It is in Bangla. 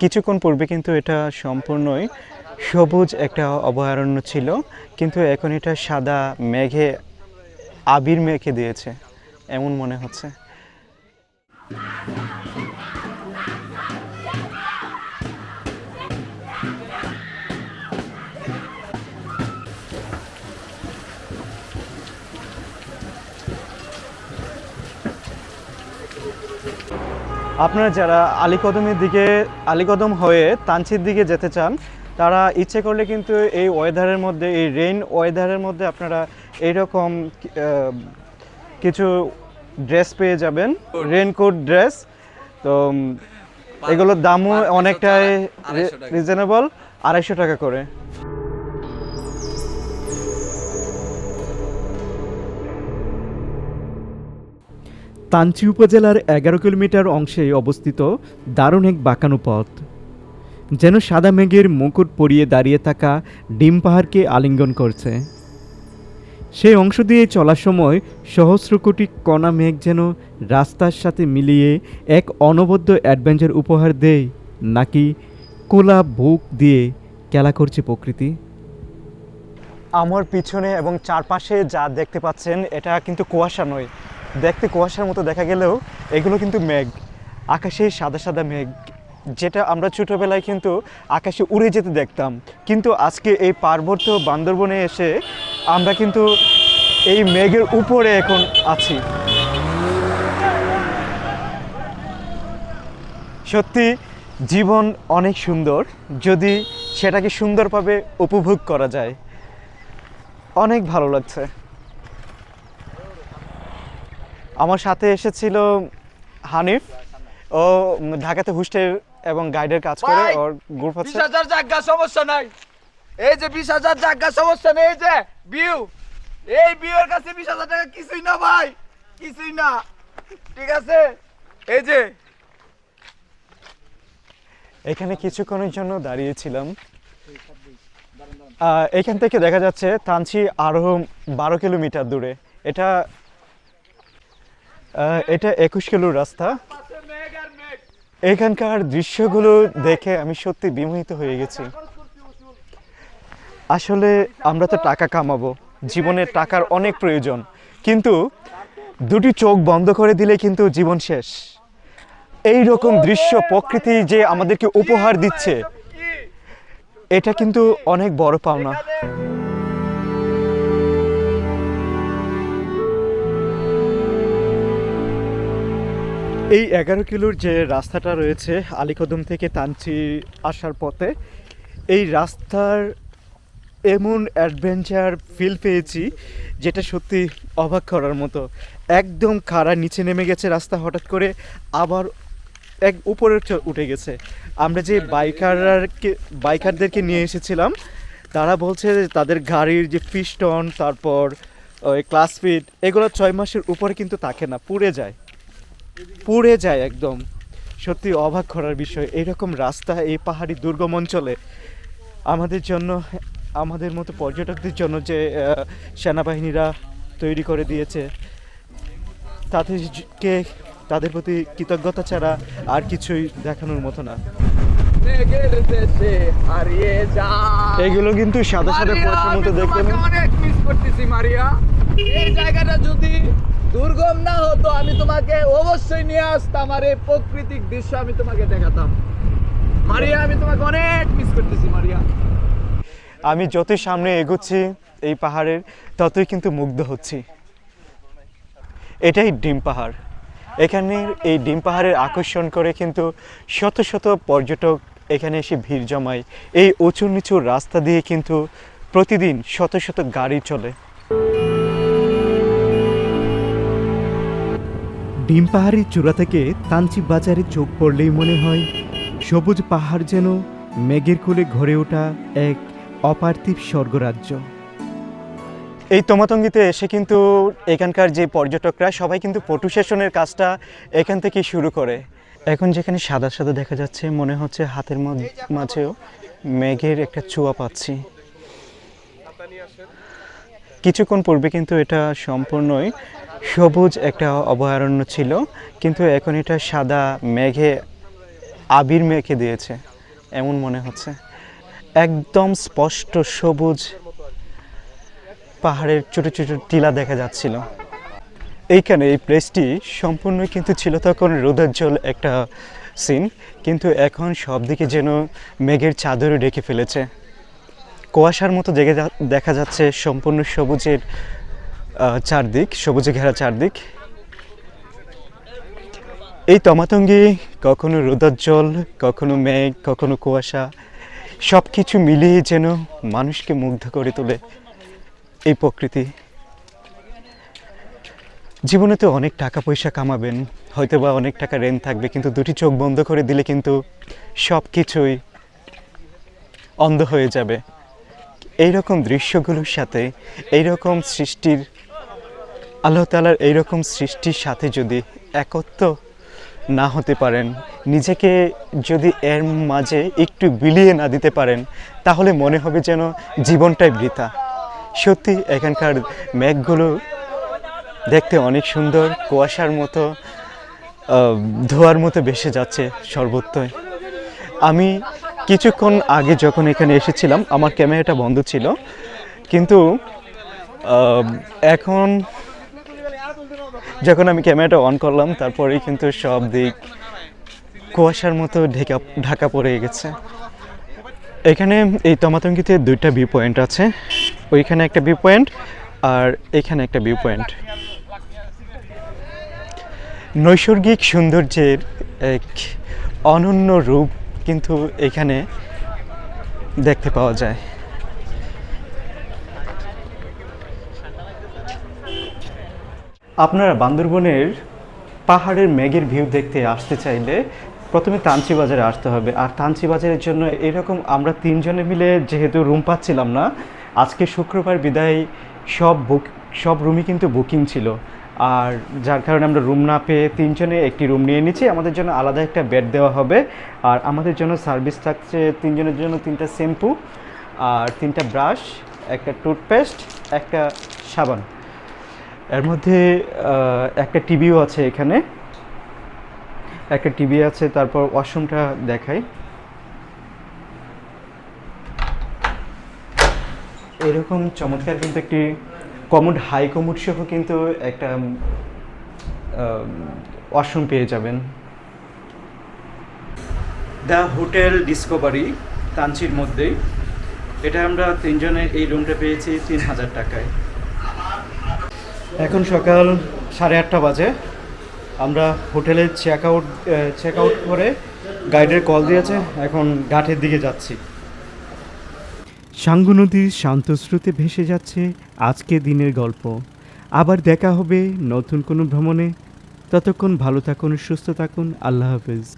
কিছুক্ষণ পূর্বে কিন্তু এটা সম্পূর্ণই সবুজ একটা অভয়ারণ্য ছিল, কিন্তু এখন এটা সাদা মেঘে আবির মেখে দিয়েছে, এমন মনে হচ্ছে। আপনারা যারা আলীকদমের দিকে আলীকদম হয়ে তানচির দিকে যেতে চান তারা ইচ্ছে করলে কিন্তু এই ওয়েদারের মধ্যে এই রেইন ওয়েদারের মধ্যে আপনারা এইরকম কিছু ড্রেস পেয়ে যাবেন। রেনকোট ড্রেস তো এগুলোর দামও অনেকটাই রিজনেবল আড়াইশো টাকা করে। তাঞ্চি উপজেলার এগারো কিলোমিটার অংশে অবস্থিত দারুণ এক বাঁকানো পথ। যেন সাদা মেঘের মুকুট পরিয়ে দাঁড়িয়ে থাকা ডিম পাহাড়কে আলিঙ্গন করছে। সেই অংশ দিয়ে চলার সময় সহস্র কোটি কণা মেঘ যেন রাস্তার সাথে মিলিয়ে এক অনবদ্য অ্যাডভেঞ্চার উপহার দেয়, নাকি কোলা বুক দিয়ে খেলা করছে প্রকৃতি। আমার পিছনে এবং চারপাশে যা দেখতে পাচ্ছেন, এটা কিন্তু কুয়াশা নয়। দেখতে কুয়াশার মতো দেখা গেলেও এগুলো কিন্তু মেঘ। আকাশে সাদা সাদা মেঘ। যেটা আমরা ছোটোবেলায় কিন্তু আকাশে উড়ে যেতে দেখতাম। কিন্তু আজকে এই পার্বত্য বান্দরবনে এসে আমরা কিন্তু এই মেঘের উপরে এখন আছি। সত্যি, জীবন অনেক সুন্দর। যদি সেটাকে সুন্দরভাবে উপভোগ করা যায়, অনেক ভালো লাগছে। আমার সাথে এসেছিল হানিফ। ও ঢাকাতে হোস্টেল এবং গাইডের কাজ করে ওর গ্রুপ আছে হাজার জায়গা সমস্যা নাই। এই যে বিশ হাজার জায়গা সমস্যা নেই এই যে বিউ। এই বিউর কাছে বিশ হাজার টাকা কিছুই না ভাই। কিছুই না। ঠিক আছে? এই যে। এখানে কিছুক্ষণের জন্য দাঁড়িয়েছিলাম। আহ, এখান থেকে দেখা যাচ্ছে তানচি আরও বারো কিলোমিটার দূরে। এটা এটা একুশ কিলোর রাস্তা। এখানকার দৃশ্যগুলো দেখে আমি সত্যি বিমোহিত হয়ে গেছি। আসলে আমরা তো টাকা কামাবো জীবনে টাকার অনেক প্রয়োজন, কিন্তু দুটি চোখ বন্ধ করে দিলে কিন্তু জীবন শেষ। এই রকম দৃশ্য প্রকৃতি যে আমাদেরকে উপহার দিচ্ছে, এটা কিন্তু অনেক বড় পাওনা। এই এগারো কিলোর যে রাস্তাটা রয়েছে আলীকদম থেকে তানচি আসার পথে, এই রাস্তার এমন অ্যাডভেঞ্চার ফিল পেয়েছি যেটা সত্যি অবাক করার মতো। একদম খাড়া নিচে নেমে গেছে রাস্তা হঠাৎ করে, আবার এক উপরে উঠে গেছে। আমরা যে বাইকারকে, বাইকারদেরকে নিয়ে এসেছিলাম, তারা বলছে তাদের গাড়ির যে পিস্টন তারপর ওই ক্লাস ফিট এগুলো ছয় মাসের উপরে কিন্তু থাকে না, পুড়ে যায়। পুড়ে যায় একদম। সত্যি অবাক করার বিষয় এরকম রাস্তা এই পাহাড়ি দুর্গম অঞ্চলে আমাদের জন্য আমাদের মতো পর্যটকদের জন্য যে সেনাবাহিনীরা তৈরি করে দিয়েছে তাদেরকে তাদের প্রতি কৃতজ্ঞতা ছাড়া আর কিছুই দেখানোর মতো না। এগুলো কিন্তু সাদা সাদা কুয়াশার মতো দেখতে অনেক মিস করতেছি মারিয়া। এই জায়গাটা যদি দুর্গম না হতো, আমি তোমাকে অবশ্যই নিয়ে আসতাম আর এই প্রাকৃতিক দৃশ্য আমি তোমাকে দেখাতাম। মারিয়া, আমি তোমাকে অনেক মিস করতেছি, মারিয়া। আমি যতই সামনে এগোচ্ছি এই পাহাড়ের, ততই কিন্তু মুগ্ধ হচ্ছি। এটাই ডিম পাহাড়। এখানে এই ডিম পাহাড়ের আকর্ষণ করে কিন্তু শত শত পর্যটক এখানে এসে ভিড় জমায়। এই উঁচু নিচু রাস্তা দিয়ে কিন্তু প্রতিদিন শত শত গাড়ি চলে। ডিম পাহাড়ের চূড়া থেকে তাঞ্চি বাজারে চোখ পড়লেই মনে হয়, সবুজ পাহাড় যেন মেঘের কোলে ঘরে ওঠা এক অপার্থিব স্বর্গরাজ্য। এই তোমাতঙ্গিতে এসে কিন্তু এখানকার যে পর্যটকরা, সবাই কিন্তু ফটো সেশনের কাজটা এখান থেকেই শুরু করে। এখন যেখানে সাদা সাদা দেখা যাচ্ছে, মনে হচ্ছে হাতের মাঝেও মেঘের একটা ছোঁয়া পাচ্ছি। কিছুক্ষণ পূর্বে কিন্তু এটা সম্পূর্ণই সবুজ একটা অভয়ারণ্য ছিল, কিন্তু এখন এটা সাদা মেঘে, আবির মেখে দিয়েছে, এমন মনে হচ্ছে। একদম স্পষ্ট সবুজ পাহাড়ের ছোট ছোট টিলা দেখা যাচ্ছিল। এইখানে এই প্লেসটি সম্পূর্ণ কিন্তু ছিল তখন রোদাজ্জল একটা সিন কিন্তু এখন সব দিকে যেন মেঘের চাদরে ডেকে ফেলেছে। কুয়াশার মতো জেগে দেখা যাচ্ছে সম্পূর্ণ সবুজের চারদিক, সবুজে ঘেরা চারদিক। এই তমাতঙ্গি, কখনো রোদাজ্জল কখনো মেঘ, কখনো কুয়াশা সব কিছু মিলিয়ে যেন মানুষকে মুগ্ধ করে তোলে এই প্রকৃতি। জীবনে তো অনেক টাকা পয়সা কামাবেন হয়তো বা অনেক টাকা রেন থাকবে, কিন্তু দুটি চোখ বন্ধ করে দিলে কিন্তু সব কিছুই অন্ধ হয়ে যাবে। এইরকম দৃশ্যগুলোর সাথে, এইরকম সৃষ্টির, আল্লাহ তালার এইরকম সৃষ্টির সাথে যদি একত্র না হতে পারেন, নিজেকে যদি এর মাঝে একটু বিলিয়ে না দিতে পারেন, তাহলে মনে হবে যেন জীবনটাই বৃথা। সত্যি, এখানকার মেঘগুলো দেখতে অনেক সুন্দর, কুয়াশার মতো ধোয়ার মতো ভেসে যাচ্ছে সর্বত্রই। আমি কিছুক্ষণ আগে যখন এখানে এসেছিলাম, আমার ক্যামেরাটা বন্ধ ছিল। কিন্তু এখন যখন আমি ক্যামেরাটা অন করলাম, তারপরেই কিন্তু সব দিক কুয়াশার মতো ঢেকা ঢাকা পড়ে গেছে। এখানে এই তমাতঙ্গিতে দুইটা ভিউ পয়েন্ট আছে। ওইখানে একটা ভিউ পয়েন্ট আর এখানে একটা ভিউ পয়েন্ট নৈসর্গিক সৌন্দর্যের এক অনন্য রূপ কিন্তু এখানে দেখতে পাওয়া যায়। আপনারা বান্দরবনের পাহাড়ের মেঘের ভিউ দেখতে আসতে চাইলে প্রথমে তানচি বাজারে আসতে হবে। আর তানচি বাজারের জন্য এরকম আমরা তিনজনে মিলে যেহেতু রুম পাচ্ছিলাম না, আজকে শুক্রবার বিদায় সব বুক সব রুমই কিন্তু বুকিং ছিল। আর যার কারণে আমরা রুম না পেয়ে তিনজনে একটি রুম নিয়ে নিচ্ছি। আমাদের জন্য আলাদা একটা বেড দেওয়া হবে। আর আমাদের জন্য সার্ভিস থাকছে তিনজনের জন্য তিনটা শ্যাম্পু আর তিনটা ব্রাশ একটা টুথপেস্ট একটা সাবান। এর মধ্যে একটা টিভিও আছে এখানে। একটা টিভি আছে, তারপর ওয়াশরুমটা দেখাই। এরকম চমৎকার কিন্তু একটি কমোড, হাই কমোড সহ কিন্তু একটা ওয়াশরুম পেয়ে যাবেন। দ্য হোটেল ডিসকভারি তাঞ্চির মধ্যেই এটা আমরা তিনজনে এই রুমটা পেয়েছি তিন হাজার টাকায়। এখন সকাল সাড়ে আটটা বাজে। আমরা হোটেলে চেক আউট চেক আউট করে গাইডের কল দিয়েছে। এখন ঘাটের দিকে যাচ্ছি। সাঙ্গু নদীর শান্ত স্রোতে ভেসে যাচ্ছে আজকে দিনের গল্প। আবার দেখা হবে নতুন কোনো ভ্রমণে। ততক্ষণ ভালো থাকুন, সুস্থ থাকুন। আল্লাহ হাফেজ।